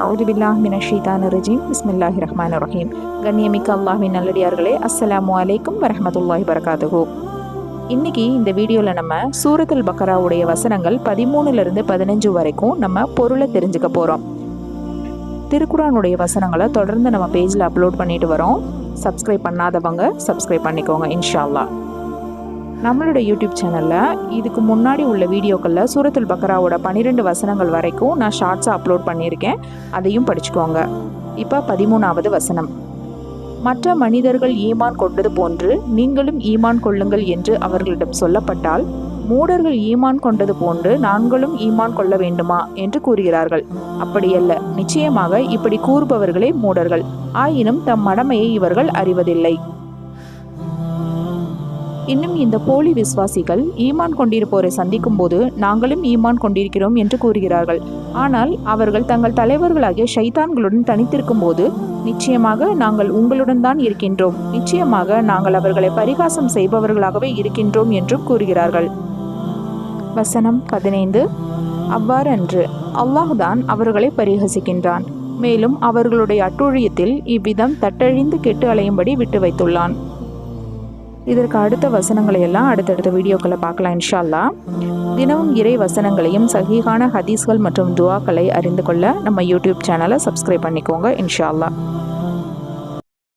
அவுதுபில்லாஹ் மின பிஸ்மில்லாஹி ரஹ்மான் ரஹீம் கண்ணியமிக்க அல்லாஹின் நல்லடியார்களே அஸ்ஸலாமு அலைக்கும் வரமத்துல்லாஹி வரகாத்துஹு இன்னைக்கு இந்த வீடியோவில் நம்ம சூரத்துல் பக்கராவுடைய வசனங்கள் பதிமூணுலேருந்து பதினஞ்சு வரைக்கும் நம்ம பொருளை தெரிஞ்சுக்க போகிறோம் திருக்குறானுடைய வசனங்களை தொடர்ந்து நம்ம பேஜில் அப்லோட் பண்ணிட்டு வரோம். சப்ஸ்கிரைப் பண்ணாதவங்க சப்ஸ்கிரைப் பண்ணிக்கோங்க இன்ஷா அல்லாஹ் நம்மளோட யூடியூப் சேனலில் இதுக்கு முன்னாடி உள்ள வீடியோக்களில் சூரத்துல் பக்கராவோட பன்னிரெண்டு வசனங்கள் வரைக்கும் நான் ஷார்ட்ஸாக அப்லோட் பண்ணியிருக்கேன். அதையும் படிச்சுக்கோங்க. இப்போ பதிமூணாவது வசனம். மற்ற மனிதர்கள் ஈமான் கொண்டது போன்று நீங்களும் ஈமான் கொள்ளுங்கள் என்று அவர்களிடம் சொல்லப்பட்டால் மூடர்கள் ஈமான் கொண்டது போன்று நாங்களும் ஈமான் கொள்ள வேண்டுமா என்று கூறுகிறார்கள். அப்படியல்ல. நிச்சயமாக இப்படி கூறுபவர்களே மூடர்கள். ஆயினும் தம் மடமையை இவர்கள் அறிவதில்லை. இன்னும் இந்த போலி விசுவாசிகள் ஈமான் கொண்டிருப்போரை சந்திக்கும் போது நாங்களும் ஈமான் கொண்டிருக்கிறோம் என்று கூறுகிறார்கள். ஆனால் அவர்கள் தங்கள் தலைவர்களாகிய ஷைத்தான்களுடன் தனித்திருக்கும் போது நிச்சயமாக நாங்கள் உங்களுடன் தான் இருக்கின்றோம். நிச்சயமாக நாங்கள் அவர்களை பரிகாசம் செய்பவர்களாகவே இருக்கின்றோம் என்றும் கூறுகிறார்கள். வசனம் பதினைந்து. அவ்வாறன்று அல்லாஹ்தான் அவர்களை பரிகசிக்கின்றான். மேலும் அவர்களுடைய அட்டுழியத்தில் இவ்விதம் தட்டழிந்து கெட்டு அலையும்படி விட்டு வைத்துள்ளான் இதற்கு அடுத்த வசனங்களை எல்லாம் அடுத்தடுத்த வீடியோக்களை பார்க்கலாம் இன்ஷால்லா. தினமும் இறை வசனங்களையும் சகிகான ஹதீஸ்கள் மற்றும் துவாக்களை அறிந்து கொள்ள நம்ம யூடியூப் சேனலை சப்ஸ்கிரைப் பண்ணிக்கோங்க இன்ஷால்லா.